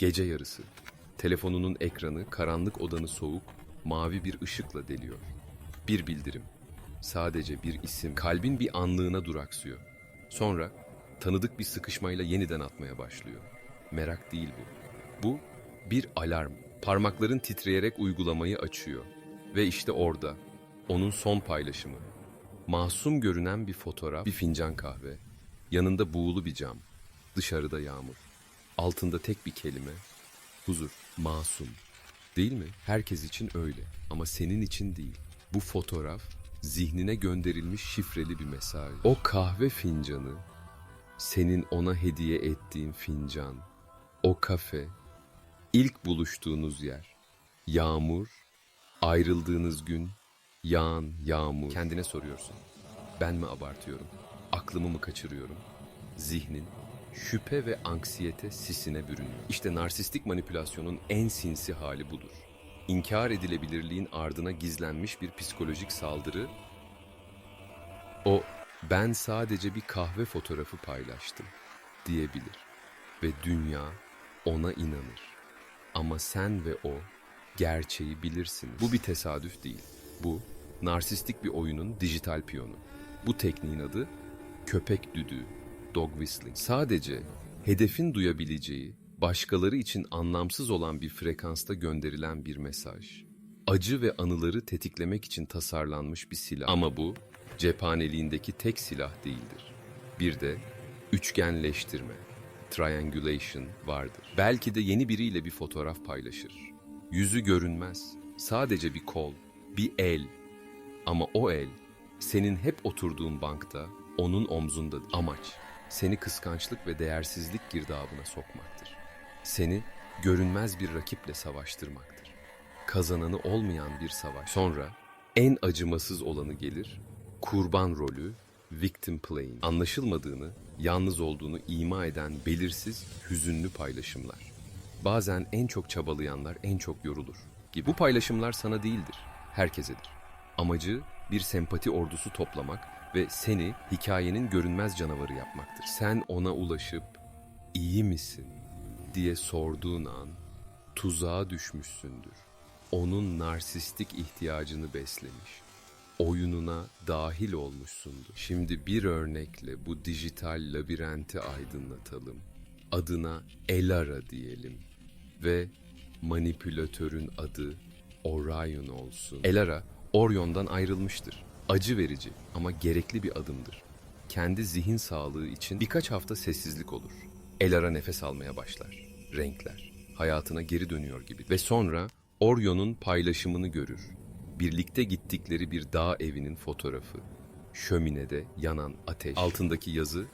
Gece yarısı. Telefonunun ekranı karanlık odanı soğuk, mavi bir ışıkla deliyor. Bir bildirim. Sadece bir isim. Kalbin bir anlığına duraksıyor. Sonra tanıdık bir sıkışmayla yeniden atmaya başlıyor. Merak değil bu. Bu bir alarm. Parmakların titreyerek uygulamayı açıyor. Ve işte orada onun son paylaşımı. Masum görünen bir fotoğraf, bir fincan kahve. Yanında buğulu bir cam. Dışarıda yağmur. Altında tek bir kelime. Huzur, masum. Değil mi? Herkes için öyle ama senin için değil. Bu fotoğraf zihnine gönderilmiş şifreli bir mesaj. O kahve fincanı, senin ona hediye ettiğin fincan, o kafe, ilk buluştuğunuz yer, yağmur, ayrıldığınız gün, yağan yağmur. Kendine soruyorsun. Ben mi abartıyorum? Aklımı mı kaçırıyorum? Zihnin şüphe ve anksiyete sisine bürünüyor. İşte narsistik manipülasyonun en sinsi hali budur. İnkar edilebilirliğin ardına gizlenmiş bir psikolojik saldırı. O ben sadece bir kahve fotoğrafı paylaştım diyebilir ve dünya ona inanır. Ama sen ve o gerçeği bilirsiniz. Bu bir tesadüf değil. Bu narsistik bir oyunun dijital piyonu. Bu tekniğin adı köpek düdüğü, dog whistling. Sadece hedefin duyabileceği, başkaları için anlamsız olan bir frekansta gönderilen bir mesaj. Acı ve anıları tetiklemek için tasarlanmış bir silah. Ama bu cephaneliğindeki tek silah değildir. Bir de üçgenleştirme, triangulation vardır. Belki de yeni biriyle bir fotoğraf paylaşır. Yüzü görünmez, sadece bir kol, bir el. Ama o el senin hep oturduğun bankta, onun omzundadır. Amaç seni kıskançlık ve değersizlik girdabına sokmaktır. Seni görünmez bir rakiple savaştırmaktır. Kazananı olmayan bir savaş. Sonra en acımasız olanı gelir, kurban rolü, victim playing. Anlaşılmadığını, yalnız olduğunu ima eden belirsiz, hüzünlü paylaşımlar. Bazen en çok çabalayanlar en çok yorulur gibi. Bu paylaşımlar sana değildir, herkesedir. Amacı bir sempati ordusu toplamak ve seni hikayenin görünmez canavarı yapmaktır. Sen ona ulaşıp iyi misin diye sorduğun an tuzağa düşmüşsündür. Onun narsistik ihtiyacını beslemiş. Oyununa dahil olmuşsundur. Şimdi bir örnekle bu dijital labirenti aydınlatalım. Adına Elara diyelim ve manipülatörün adı Orion olsun. Elara Orion'dan ayrılmıştır. Acı verici ama gerekli bir adımdır. Kendi zihin sağlığı için birkaç hafta sessizlik olur. Elara nefes almaya başlar. Renkler hayatına geri dönüyor gibi ve sonra Orion'un paylaşımını görür. Birlikte gittikleri bir dağ evinin fotoğrafı. Şöminede yanan ateş. Altındaki yazı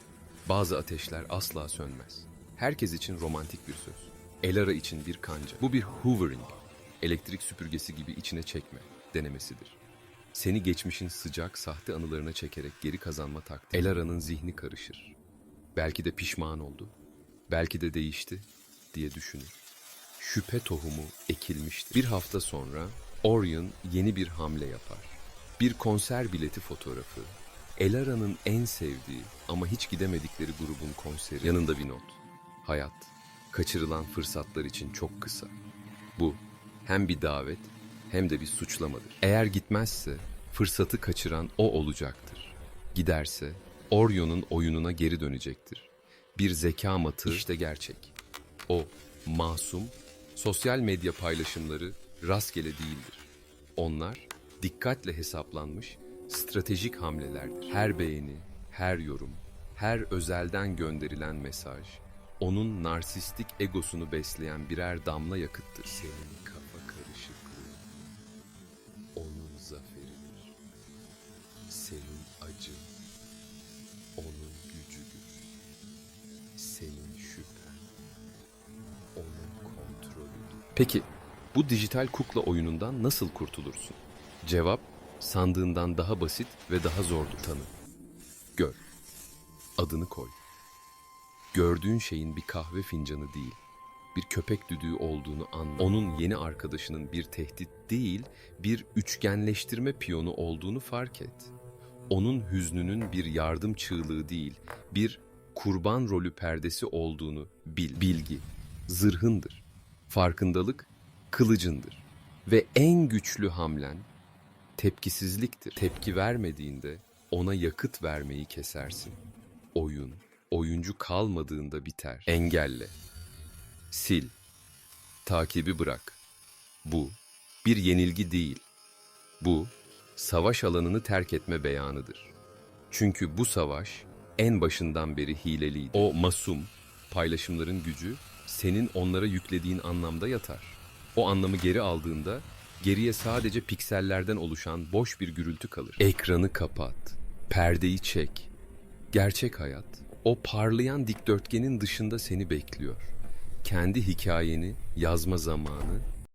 bazı ateşler asla sönmez. Herkes için romantik bir söz. Elara için bir kanca. Bu bir hoovering, elektrik süpürgesi gibi içine çekme denemesidir. Seni geçmişin sıcak, sahte anılarına çekerek geri kazanma taktiği. Elara'nın zihni karışır. Belki de pişman oldu, belki de değişti diye düşünür. Şüphe tohumu ekilmiştir. Bir hafta sonra Orion yeni bir hamle yapar. Bir konser bileti fotoğrafı. Elara'nın en sevdiği ama hiç gidemedikleri grubun konseri. Yanında bir not. Hayat, kaçırılan fırsatlar için çok kısa. Bu hem bir davet hem de bir suçlamadır. Eğer gitmezse fırsatı kaçıran o olacaktır. Giderse Orion'un oyununa geri dönecektir. Bir zeka matı işte gerçek. O masum, sosyal medya paylaşımları rastgele değildir. Onlar dikkatle hesaplanmış stratejik hamlelerdir. Her beğeni, her yorum, her özelden gönderilen mesaj, onun narsistik egosunu besleyen birer damla yakıttır. Senin kafa Peki, bu dijital kukla oyunundan nasıl kurtulursun? Cevap, sandığından daha basit ve daha zordur. Tanı. Gör. Adını koy. Gördüğün şeyin bir kahve fincanı değil, bir köpek düdüğü olduğunu anla. Onun yeni arkadaşının bir tehdit değil, bir üçgenleştirme piyonu olduğunu fark et. Onun hüznünün bir yardım çığlığı değil, bir kurban rolü perdesi olduğunu bil. Bilgi, zırhındır. Farkındalık kılıcındır. Ve en güçlü hamlen tepkisizliktir. Tepki vermediğinde ona yakıt vermeyi kesersin. Oyun, oyuncu kalmadığında biter. Engelle. Sil. Takibi bırak. Bu bir yenilgi değil. Bu savaş alanını terk etme beyanıdır. Çünkü bu savaş en başından beri hileliydi. O masum paylaşımların gücü senin onlara yüklediğin anlamda yatar. O anlamı geri aldığında geriye sadece piksellerden oluşan boş bir gürültü kalır. Ekranı kapat. Perdeyi çek. Gerçek hayat o parlayan dikdörtgenin dışında seni bekliyor. Kendi hikayeni yazma zamanı